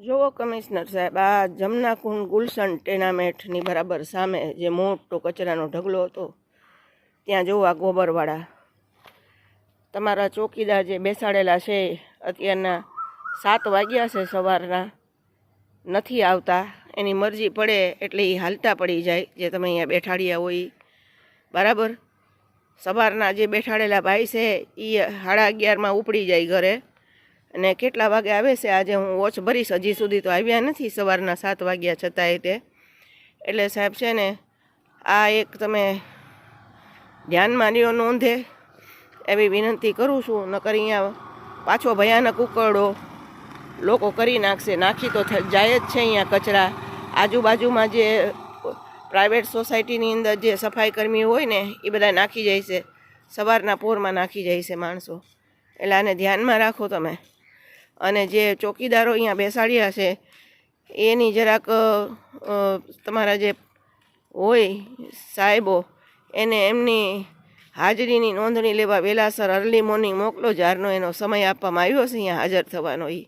જુઓ કમિશનર સાહેબ, આ જમના કુંડ ગુલશન ટેનામેન્ટની બરાબર સામે જે મોટો કચરાનો ઢગલો હતો, ત્યાં જુઓ આ ગોબરવાળા. તમારા ચોકીદાર જે બેસાડેલા છે, અત્યારના સાત વાગ્યા છે સવારના, નથી આવતા. એની મરજી પડે એટલે એ હાલતા પડી જાય, જે તમે અહીંયા બેઠાડ્યા હોય. બરાબર? સવારના જે બેઠાડેલા ભાઈ છે એ સાડા અગિયારમાં ઉપડી જાય ઘરે. અને કેટલા વાગે આવે છે? આજે હું વોચ ભરીશ. હજી સુધી તો આવ્યા નથી સવારના સાત વાગ્યા છતાંય તે. એટલે સાહેબ છે ને, આ એક તમે ધ્યાનમાં લ્યો નોંધે. એવી વિનંતી કરું છું, નકર અહીંયા પાછો ભયાનક ઉકરડો લોકો કરી નાખશે. નાખી તો જાય જ છે અહીંયા કચરા. આજુબાજુમાં જે પ્રાઇવેટ સોસાયટીની અંદર જે સફાઈ કર્મી હોય ને એ બધા નાખી જાય છે. સવારના પોરમાં નાખી જાય છે માણસો. એટલે આને ધ્યાનમાં રાખો તમે. અને જે ચોકીદારો અહીંયા બેસાડ્યા છે, એની જરાક તમારા જે હોય સાહેબો, એને એમની હાજરીની નોંધણી લેવા વહેલાસર અર્લી મોર્નિંગ મોકલો, જારનો એનો સમય આપવામાં આવ્યો છે, અહીંયા હાજર થવાનો એ